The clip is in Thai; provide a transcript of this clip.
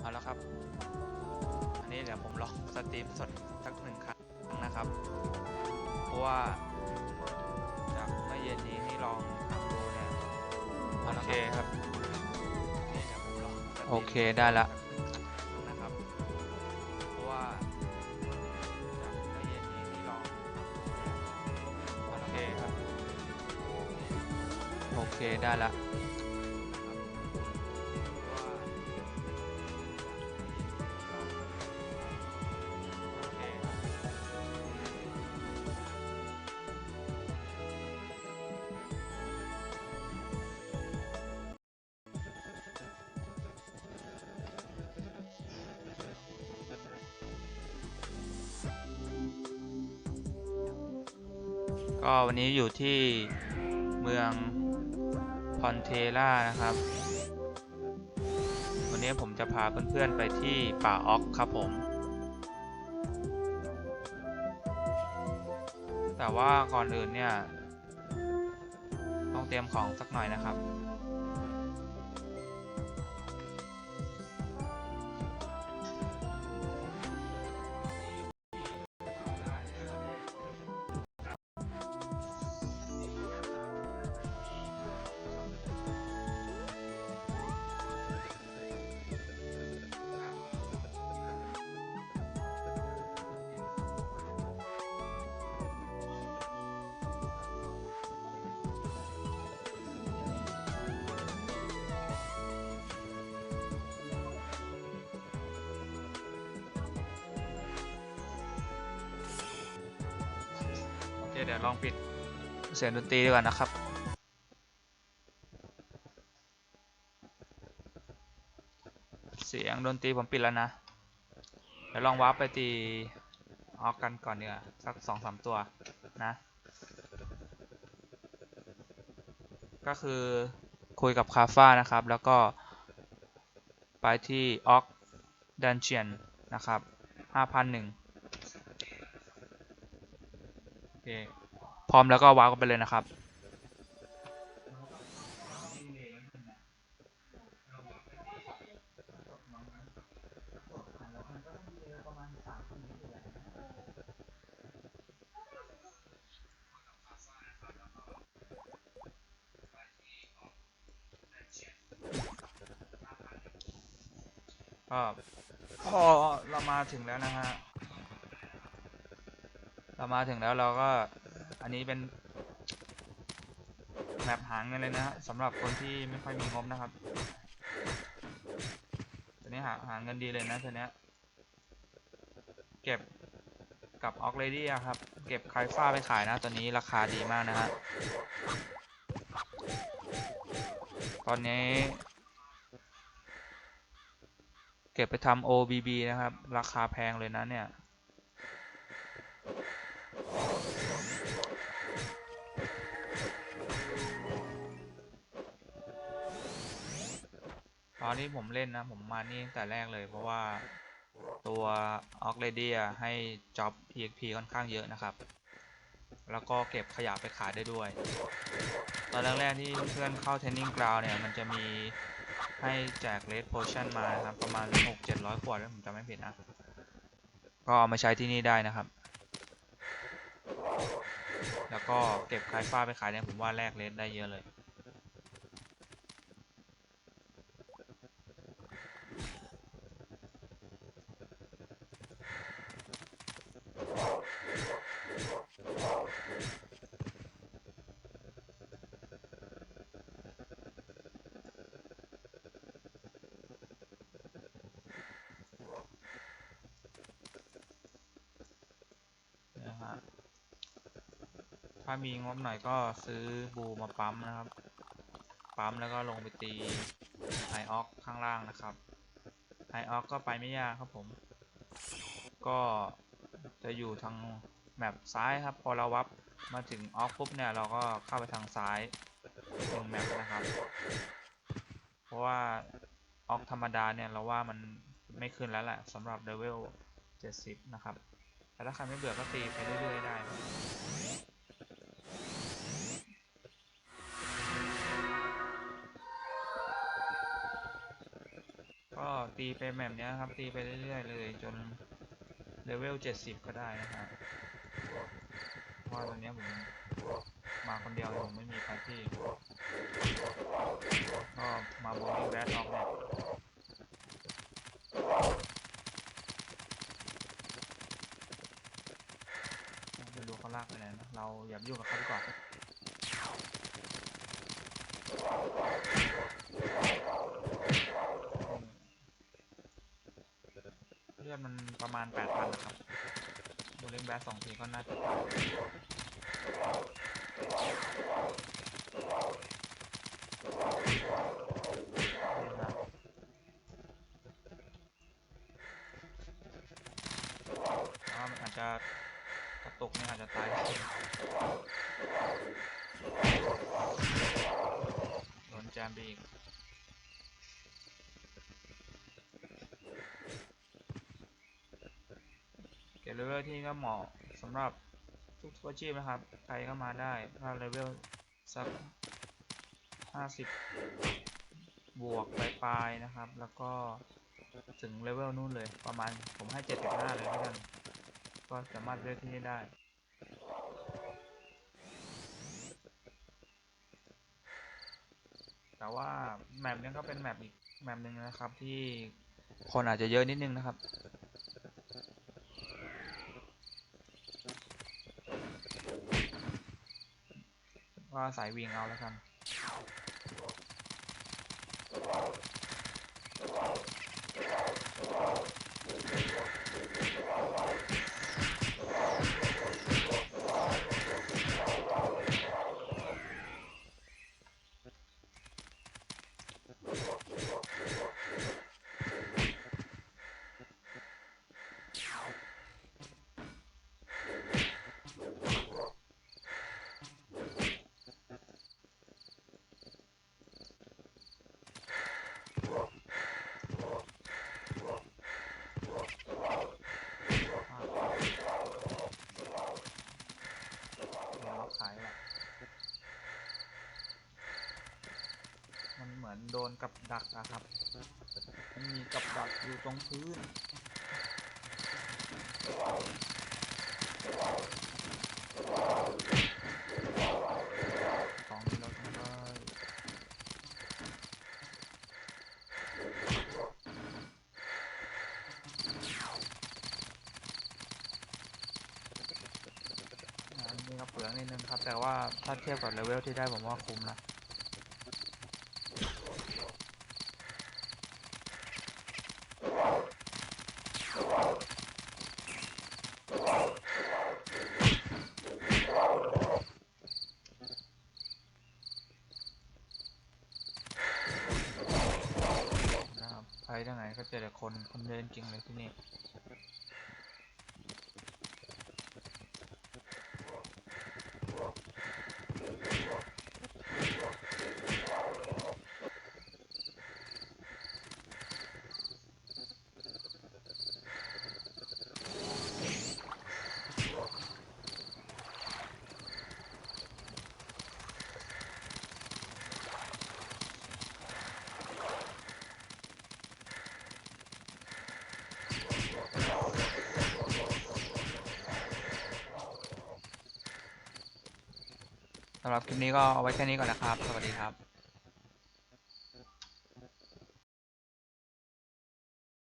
เอาละครับ อันนี้เดี๋ยวผมลองสตรีมสดสักหนึ่งครั้งนะครับ เพราะว่าจากเมื่อเย็นนี้ที่ลองทำดูเนี่ยโอเคครับนี่เดี๋ยวผมลองสตรีมโอเคได้ละสักหนึ่งครั้งนะครับ เพราะว่าจากเมื่อเย็นนี้ที่ลองทำดูเนี่ยโอเคครับ โอเคได้ละ ก็วันนี้อยู่ที่เมืองพอนเทล่านะครับ วันนี้ผมจะพาเพื่อนๆไปที่ป่าออกครับผม แต่ว่าก่อนอื่นเนี่ย ต้องเตรียมของสักหน่อยนะครับ เคเดี๋ยวลองปิดเสียงดนตรีดีกว่านะครับเสียงดนตรีผมปิดแล้วนะ เดี๋ยวลองวาร์ปไปตีออกกันก่อนเนี่ยสักสองสามตัวนะ ก็คือคุยกับคาฟ้านะครับ แล้วก็ไปที่ออกดันเจียนนะครับ 5,001 โอ เคพร้อมแล้วก็วาร์ปกันไปเลยนะครับ ก็พอเรามาถึงแล้วนะฮะ เรามาถึงแล้วเราก็อันนี้เป็นแมปหาเงินเลยนะฮะสำหรับคนที่ไม่ค่อยมีงบนะครับตัวนี้หาหาเงินดีเลยนะตัวนี้เก็บกับออกเลดี้ครับ เก็บไคลฟ้าไปขายนะตัวนี้ราคาดีมากนะฮะตอนนี้ เก็บไปทำ OBB นะครับ ราคาแพงเลยนะเนี่ย อนที่ผมเล่นนะ ผมมานี่ตั้งแต่แรกเลย เพราะว่าตัว o c l a d i a ให้จ็อบ EXP ค่อนข้างเยอะนะครับ แล้วก็เก็บขยะไปขายได้ด้วย ตอนแรกๆที่เพื่อนเข้า Training Ground เนี่ย มันจะมีให้แจก Red Potion มานะครับ ประมาณ 6-700 ขวดถ้าผมจำไม่ผิดนะ ก็เอามาใช้ที่นี่ได้นะครับ แล้วก็เก็บไคลฟ้าไปขายเนี่ยผมว่าแลกเลสได้เยอะเลย นะฮะ ถ้ามีงบหน่อยก็ซื้อบูมาปั๊มนะครับ ปั๊มแล้วก็ลงไปตีไฮออกข้างล่างนะครับไฮออกก็ไปไม่ยากครับผม ก็จะอยู่ทางแมปซ้ายครับ พอเราวับมาถึงออกปุ๊บเนี่ยเราก็เข้าไปทางซ้ายหนึ่งแมปนะครับ เพราะว่าออกธรรมดาเนี่ยเราว่ามันไม่ขึ้นแล้วแหละสำหรับเลเวล70 นะครับ แต่ถ้าใครไม่เบื่อก็ตีไปเรื่อยๆได้ ก็ตีไปแบบเนี้ยครับ ตีไปเรื่อยๆเลย จนเลเวลเจ็ดสิบก็ได้นะฮะเพราะว่าตอนเนี้ยผมมาคนเดียวผมไม่มีพาร์ตี้ก็มาโบลิ่แบดออกเนี่ยไม่รู้เขาลากไปไหนนะ เราอย่ายุ่งกับเขาดีกว่า ลือดมันประมาณ8,000นะครับโบลิ่งแบดสองทีก็น่าจะน่าะว่ามันอาจจะกระตุกเนี่ยอาจจะตายโดนแจมไปอีก เลเวลที่ก็เหมาะสำหรับทุกอาชีพนะครับ ใครก็มาได้ ถ้าเลเวลสักห้าสิบวกปลายๆนะครับ แล้วก็ถึงเลเวลนู่นเลย ประมาณผมให้เจ็ดสิบห้าเลยแล้วกัน ก็สามารถเลือกที่นี่ได้แต่ว่าแมปนี้ก็เป็นแมปอีกแมปหนึ่งนะครับที่คนอาจจะเยอะนิดนึงนะครับ ว่าสายวิ่งเอาแล้วกัน เดี๋ยวเราขายละมันเหมือนโดนกับดักอะครับมันมีกับดักอยู่ตรงพื้น ของที่เราต้องได้อันนี้ก็เปลืองนิดนึงครับ แต่ว่าถ้าเทียบกับเลเวลที่ได้ผมว่าคุ้มนะ ไปทางไหนก็เจอแต่คนคนเดินจริงเลยที่นี่ สำหรับคลิปนี้ก็เอาไว้แค่นี้ก่อนนะครับ สวัสดีครับ